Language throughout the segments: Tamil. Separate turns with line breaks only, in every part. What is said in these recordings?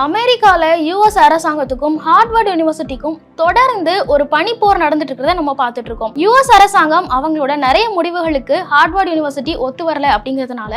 அமெரிக்காவில் யூஎஸ் அரசாங்கத்துக்கும் ஹார்ட்வர்ட் யூனிவர்சிட்டிக்கும் தொடர்ந்து ஒரு பனிப்போர் நடந்துட்டு இருக்கிறத நம்ம பார்த்துட்டு இருக்கோம் யூஎஸ் அரசாங்கம் அவங்களோட நிறைய முடிவுகளுக்கு ஹார்ட்வர்ட் யூனிவர்சிட்டி ஒத்து வரல அப்படிங்கிறதுனால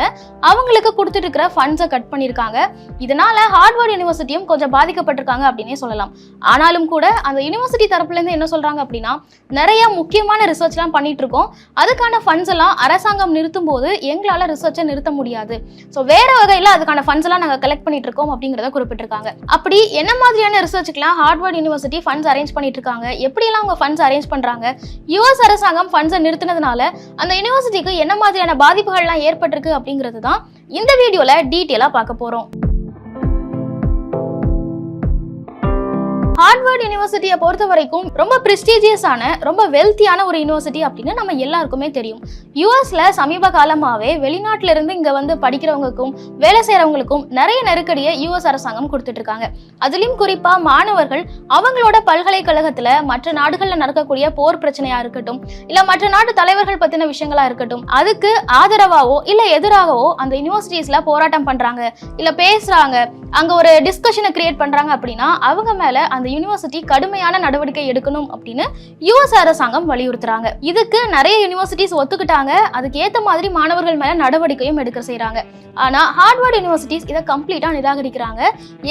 அவங்களுக்கு கொடுத்துட்டு இருக்கிற ஃபண்ட்ஸை கட் பண்ணியிருக்காங்க. இதனால ஹார்ட்வர்ட் யூனிவர்சிட்டியும் கொஞ்சம் பாதிக்கப்பட்டிருக்காங்க அப்படின்னே சொல்லலாம். ஆனாலும் கூட அந்த யூனிவர்சிட்டி தரப்புலேருந்து என்ன சொல்றாங்க அப்படின்னா நிறைய முக்கியமான ரிசர்ச்லாம் பண்ணிட்டு இருக்கோம் அதுக்கான ஃபண்ட்ஸ் எல்லாம் அரசாங்கம் நிறுத்தும் போது எங்களால் ரிசர்ச்சை நிறுத்த முடியாது. ஸோ வேற வகையில் அதுக்கான ஃபண்ட்ஸ் எல்லாம் நாங்கள் கலெக்ட் பண்ணிட்டு இருக்கோம் அப்படிங்கிறத குறிப்பிட்டிருக்காங்க அப்படி என்ன மாதிரியான ரிசர்ச்சுக்கெல்லாம் ஹார்ட்வர்ட் யூனிவர்சிட்டி ஃபண்ட்ஸ் அரேஞ்ச் பண்ணிட்டு இருக்காங்க எப்படியெல்லாம் அவங்க ஃபண்ட்ஸ் அரேஞ்ச் பண்றாங்க? யுஎஸ் அரசாங்கம் ஃபண்ட்ஸை நிறுத்தினதுனால அந்த யூனிவர்சிட்டிக்கு என்ன மாதிரியான பாதிப்புகள்லாம் ஏற்பட்டிருக்கு அப்படிங்கிறது தான் இந்த வீடியோவில் டீட்டெயிலாக பார்க்க போறோம். ஹார்வர்ட் யூனிவர்சிட்டியை பொறுத்த வரைக்கும் ரொம்ப ப்ரெஸ்டீஜியஸான ரொம்ப வெல்த்தியான ஒரு யூனிவர்சிட்டி அப்படின்னு நம்ம எல்லாருக்குமே தெரியும். யூஎஸ்ல சமீப காலமாவே வெளிநாட்டில இருந்து இங்க வந்து படிக்கிறவங்களுக்கும் வேலை செய்யறவங்களுக்கும் நிறைய நெருக்கடியை யூஎஸ் அரசாங்கம் கொடுத்துட்டு இருக்காங்க அதுலயும் குறிப்பா மாணவர்கள் அவங்களோட பல்கலைக்கழகத்துல மற்ற நாடுகள்ல நடக்கக்கூடிய போர் பிரச்சனையா இருக்கட்டும் இல்ல மற்ற நாட்டு தலைவர்கள் பத்தின விஷயங்களா இருக்கட்டும் அதுக்கு ஆதரவாவோ இல்ல எதிராகவோ அந்த யூனிவர்சிட்டிஸ்ல போராட்டம் பண்றாங்க இல்ல பேசுறாங்க அங்க ஒரு டிஸ்கஷனை கிரியேட் பண்றாங்க அப்படின்னா அவங்க மேல அந்த யூனிவர்சிட்டி கடுமையான நடவடிக்கை எடுக்கணும் அப்படின்னு யுஎஸ் அரசாங்கம் வலியுறுத்துறாங்க. இதுக்கு நிறைய யூனிவர்சிட்டிஸ் ஒத்துக்கிட்டாங்க. அதுக்கு ஏத்த மாதிரி மாணவர்கள் மேல நடவடிக்கையும் எடுக்க செய்யறாங்க ஆனா ஹார்ட்வர்ட் யூனிவர்சிட்டிஸ் இதை கம்ப்ளீட்டா நிராகரிக்கிறாங்க.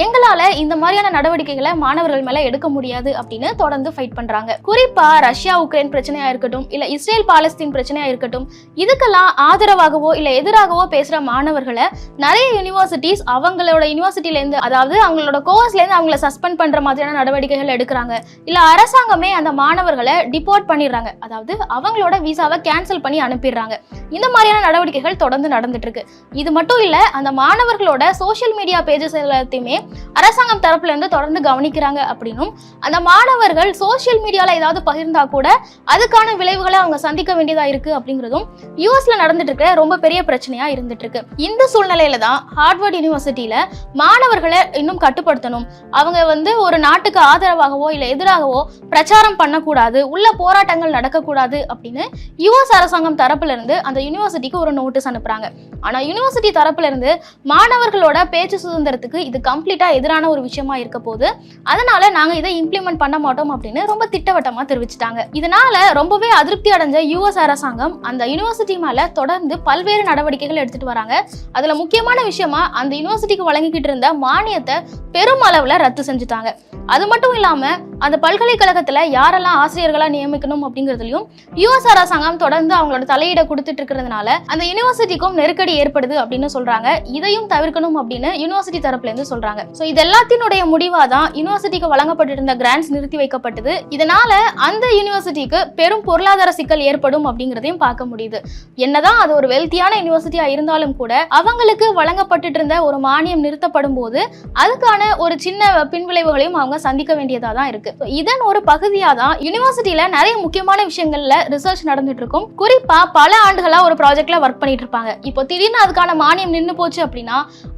எங்களால இந்த மாதிரியான நடவடிக்கைகளை மாணவர்கள் மேல எடுக்க முடியாது அப்படின்னு தொடர்ந்து ஃபைட் பண்றாங்க. குறிப்பா ரஷ்யா உக்ரைன் பிரச்சனையா இருக்கட்டும் இல்ல இஸ்ரேல் பாலஸ்தீன் பிரச்சனையா இருக்கட்டும் இதுக்கெல்லாம் ஆதரவாகவோ இல்ல எதிராகவோ பேசுற மாணவர்களை நிறைய யூனிவர்சிட்டிஸ் அவங்களோட யூனிவர்சிட்டில இருந்து அதாவது அவங்களோட கோர்ஸ்ல இருந்து அவங்கள சஸ்பெண்ட் பண்ற மாதிரியான நடவடிக்கைகள் எடுக்கிறாங்க. இல்ல அரசாங்கமே அந்த மாணவர்களை டிபோர்ட் பண்ணிடுறாங்க. அதாவது அவங்களோட விசாவை கேன்சல் பண்ணி அனுப்பிடுறாங்க. இந்த மாதிரியான நடவடிக்கைகள் தொடர்ந்து நடந்துட்டு இருக்கு. இது மட்டும் இல்ல அந்த மாணவர்களோட சோஷியல் மீடியா பேஜஸ் எல்லாத்தையுமே அரசாங்கம் தரப்புல இருந்து தொடர்ந்து கவனிக்கிறாங்க அப்படின்னும் அந்த மாணவர்கள் சோஷியல் மீடியால ஏதாவது பகிர்ந்தா கூட அதுக்கான விளைவுகளை அவங்க சந்திக்க வேண்டியதா இருக்கு அப்படிங்கிறதும் யூஎஸ்ல நடந்துட்டு இருக்க ரொம்ப பெரிய பிரச்சனையா இருந்துட்டு இருக்கு. இந்த சூழ்நிலையில தான் ஹார்ட்வர்ட் யூனிவர்சிட்டியில மாணவர்களை இன்னும் கட்டுப்படுத்தணும். அவங்க வந்து ஒரு நாட்டுக்கு ஆதரவு ஆதரவாகவோ இல்லை எதிராகவோ பிரச்சாரம் பண்ணக்கூடாது உள்ள போராட்டங்கள் நடக்கக்கூடாது அப்படின்னு யுஎஸ் அரசாங்கம் தரப்பிலிருந்து அந்த யூனிவர்சிட்டிக்கு ஒரு நோட்டீஸ் அனுப்புறாங்க. ஆனா யூனிவர்சிட்டி தரப்பிலிருந்து மாணவர்களோட பேச்சு சுதந்திரத்துக்கு இது கம்ப்ளீட்டா எதிரான ஒரு விஷயமா இருக்க போது அதனால நாங்க இதை இம்ப்ளிமெண்ட் பண்ண மாட்டோம் அப்படின்னு ரொம்ப திட்டவட்டமா தெரிவிச்சிட்டாங்க. இதனால ரொம்பவே அதிருப்தி அடைஞ்ச யுஎஸ் அரசாங்கம் அந்த யூனிவர்சிட்டி மேல தொடர்ந்து பல்வேறு நடவடிக்கைகள் எடுத்துட்டு வராங்க. அதுல முக்கியமான விஷயமா அந்த யூனிவர்சிட்டிக்கு வழங்கிக்கிட்டு இருந்த மானியத்தை பெரும் அளவுல ரத்து செஞ்சுட்டாங்க. அது மட்டும் இல்லாம அந்த பல்கலைக்கழகத்துல யாரெல்லாம் ஆசிரியர்களா நியமிக்கணும் அப்படிங்கிறதுலையும் யுஎஸ் அரசாங்கம் தொடர்ந்து அவங்களோட தலையிட கொடுத்துட்டு இருக்கிறதுனால அந்த யூனிவர்சிட்டிக்கும் நெருக்கடி ஏற்படுது அப்படின்னு சொல்றாங்க. இதையும் தவிர்க்கணும் அப்படின்னு யூனிவர்சிட்டி தரப்புல இருந்து சொல்றாங்க. சோ இது எல்லாத்தினுடைய முடிவாக தான் யூனிவர்சிட்டிக்கு வழங்கப்பட்டிருந்த கிராண்ட்ஸ் நிறுத்தி வைக்கப்பட்டது. இதனால அந்த யூனிவர்சிட்டிக்கு பெரும் பொருளாதார சிக்கல் ஏற்படும் அப்படிங்கிறதையும் பார்க்க முடியுது. என்னதான் அது ஒரு வெல்த்தியான யூனிவர்சிட்டியா இருந்தாலும் கூட அவங்களுக்கு வழங்கப்பட்டு இருந்த ஒரு மானியம் நிறுத்தப்படும் போது அதுக்கான ஒரு சின்ன பின்விளைவுகளையும் அவங்க சந்திக்க வேண்டியதா தான் இருக்கு. இருக்கு. இதன் ஒரு பகுதியா தான் யூனிவர்சிட்டியில நிறைய முக்கியமான விஷயங்கள்ல ரிசர்ச் நடந்துட்டு இருக்கும் குறிப்பா பல ஆண்டுகளா ஒரு ப்ராஜெக்ட்ல ஒர்க் பண்ணிட்டு இருப்பாங்க இப்போ திடீர்னு அதுக்கான மானியம் நின்று போச்சு அப்படின்னா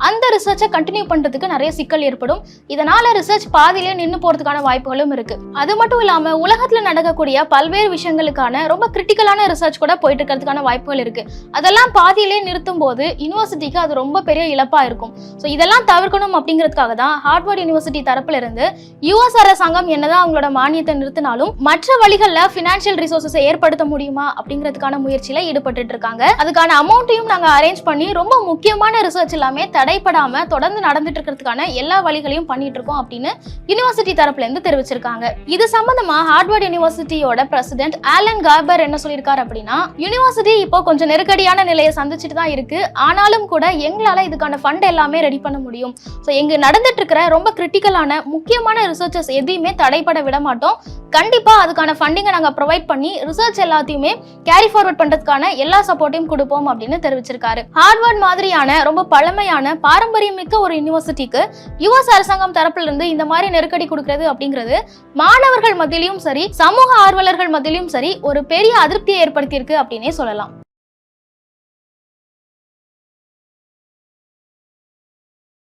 அந்த ரிசர்ச்சை கண்டினியூ பண்றதுக்கு நிறைய சிக்கல் ஏற்படும். இதனால ரிசர்ச் பாதியிலே நின்று போறதுக்கான வாய்ப்புகளும் இருக்கு. அது மட்டும் இல்லாம உலகத்துல நடக்கக்கூடிய பல்வேறு விஷயங்களுக்கான ரொம்ப கிரிட்டிக்கலான ரிசர்ச் கூட போயிட்டு இருக்கிறதுக்கான வாய்ப்புகள் இருக்கு. அதெல்லாம் பாதியிலே நிறுத்தும் போது யூனிவர்சிட்டிக்கு அது ரொம்ப பெரிய இழப்பா இருக்கும். ஸோ இதெல்லாம் தவிர்க்கணும் அப்படிங்கிறதுக்காக தான் ஹார்ட்வர்ட் யூனிவர்சிட்டி தரப்புல இருந்து யுஎஸ் சங்கம் என்னதான் அவங்களோட மானியத்தை நிறுத்தினாலும் மற்ற வழிகளில் ஃபினான்ஷியல் ரிசோர்ஸஸை ஏற்படுத்த முடியுமா அப்படிங்கிறதுக்கான முயற்சியில ஈடுபட்டு இருக்காங்க. அதுக்கான அமௌண்ட்டையும் நாங்க அரேஞ்ச் பண்ணி ரொம்ப முக்கியமான ரிசர்ச் எல்லாமே தடைப்படாம தொடர்ந்து நடந்துட்டு இருக்கிறதுக்கான எல்லா வழிகளையும் பண்ணிட்டு இருக்கோம் அப்படின்னு யூனிவர்சிட்டி தரப்புல இருந்து தெரிவிச்சிருக்காங்க. இது சம்பந்தமா ஹார்ட்வர்ட் யூனிவர்சிட்டியோட பிரசிடென்ட் ஆலன் கார்பர் என்ன சொல்லியிருக்காரு அப்படின்னா யூனிவர்சிட்டி இப்போ கொஞ்சம் நெருக்கடியான நிலையை சந்திச்சுட்டு தான் இருக்கு. ஆனாலும் கூட எங்களால இதுக்கான ஃபண்ட் எல்லாமே ரெடி பண்ண முடியும். ஸோ எங்க நடந்துட்டு இருக்கிற ரொம்ப கிரிட்டிக்கலான முக்கியமான ரிசர்ச்சஸ் எதையுமே தடைப்பட விட மாட்டோம். கண்டிப்பா அதுக்கான ஃபண்டிங்கை நாங்க ப்ரொவைட் பண்ணி ரிசர்ச் எல்லாத்தையுமே கேரி ஃபார்வர்ட் பண்றதுக்கான எல்லா சப்போர்ட்டையும் கொடுப்போம் அப்படின்னு தெரிவிச்சிருக்காரு. ஹார்வர்ட் மாதிரியான ரொம்ப பழமையான பாரம்பரியமிக்க ஒரு யூனிவர்சிட்டிக்கு யுஎஸ் அரசாங்கம் தரப்புல இருந்து இந்த மாதிரி நெருக்கடி கொடுக்கறது அப்படிங்கிறது மாணவர்கள் மத்தியிலும் சரி சமூக ஆர்வலர்கள் மத்தியிலும் சரி ஒரு பெரிய அதிருப்தியை ஏற்படுத்தியிருக்கு அப்படின்னே சொல்லலாம்.